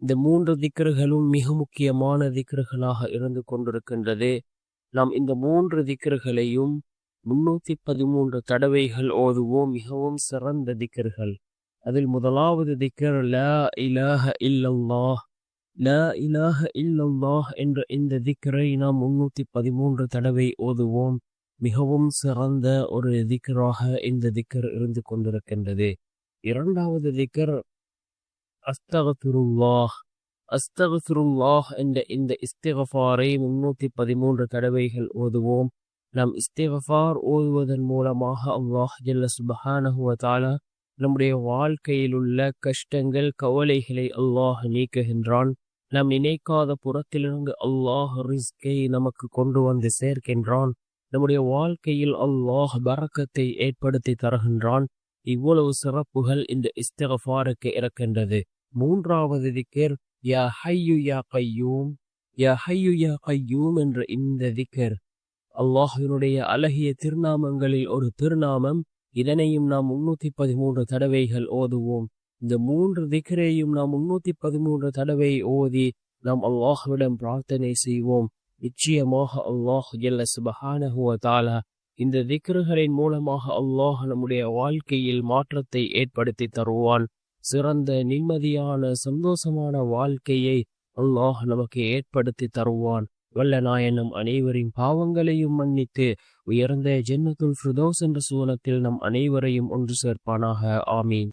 இந்த மூன்று திக்கர்களும் மிக முக்கியமான திக்கர்களாக இருந்து கொண்டிருக்கின்றது. நாம் இந்த மூன்று திக்கர்களையும் முன்னூத்தி பதிமூன்று தடவைகள் ஓதுவோம். மிகவும் சிறந்த திக்கர்கள். அதில் முதலாவது திக்கர் லா இலாஹ இல்லல்லாஹ். லா இலாஹ இல்லல்லாஹ் என்ற இந்த திக்கரை நாம் முன்னூத்தி பதிமூன்று தடவை ஓதுவோம். மிகவும் சிறந்த ஒரு திக்கராக இந்த திக்கர் இருந்து கொண்டிருக்கின்றது. இரண்டாவது திக்கர் அஸ்தகத்துருல்லாஹ் அஸ்தகத்துருல்லாஹ் என்ற இந்த இஸ்திகஃபாரை முன்னூத்தி பதிமூன்று தடவைகள் ஓதுவோம். நாம் இஸ்திகஃபார் ஓதுவதன் மூலமாக அல்லாஹ் ஜல்ல சுபஹானஹுவ தாலா நம்முடைய வாழ்க்கையில் உள்ள கஷ்டங்கள் கவலைகளை அல்லாஹ் நீக்குகின்றான். நாம் நினைக்காத புறத்திலிருந்து அல்லாஹ் ரிஸ்கை நமக்கு கொண்டு வந்து சேர்க்கின்றான். நம்முடைய வாழ்க்கையில் அல்லாஹ் பறக்கத்தை ஏற்படுத்தி தருகின்றான். இவ்வளவு சிறப்புகள் இந்த இஸ்திகஃபாருக்கு இருக்கின்றது. மூன்றாவது திக்கர் யா ஹையு யா கையூம் யா ஹையு யா கையூம் என்ற இந்த திக்கர். அல்லாஹினுடைய அழகிய திருநாமங்களில் ஒரு திருநாமம் இதனையும் நாம் முன்னூத்தி பதிமூன்று தடவைகள் ஓதுவோம். இந்த மூன்று திக்கரையும் நாம் முன்னூத்தி பதிமூன்று தடவை ஓதி நாம் அல்லாஹுவிடம் பிரார்த்தனை செய்வோம். நிச்சயமாக அல்லாஹ் எல்ல சுபஹானஹுவ தாலா இந்த திக்ருகளின் மூலமாக அல்லாஹ் நம்முடைய வாழ்க்கையில் மாற்றத்தை ஏற்படுத்தி தருவான். சிறந்த நிம்மதியான சந்தோஷமான வாழ்க்கையை அல்லாஹ் நமக்கு ஏற்படுத்தி தருவான். வல்ல நாயனும் அனைவரின் பாவங்களையும் மன்னித்து உயர்ந்த ஜென்னத்துல் ஃபிரதோஸ் என்ற சூனத்தில் நம் அனைவரையும் ஒன்று சேர்ப்பானாக. ஆமீன்.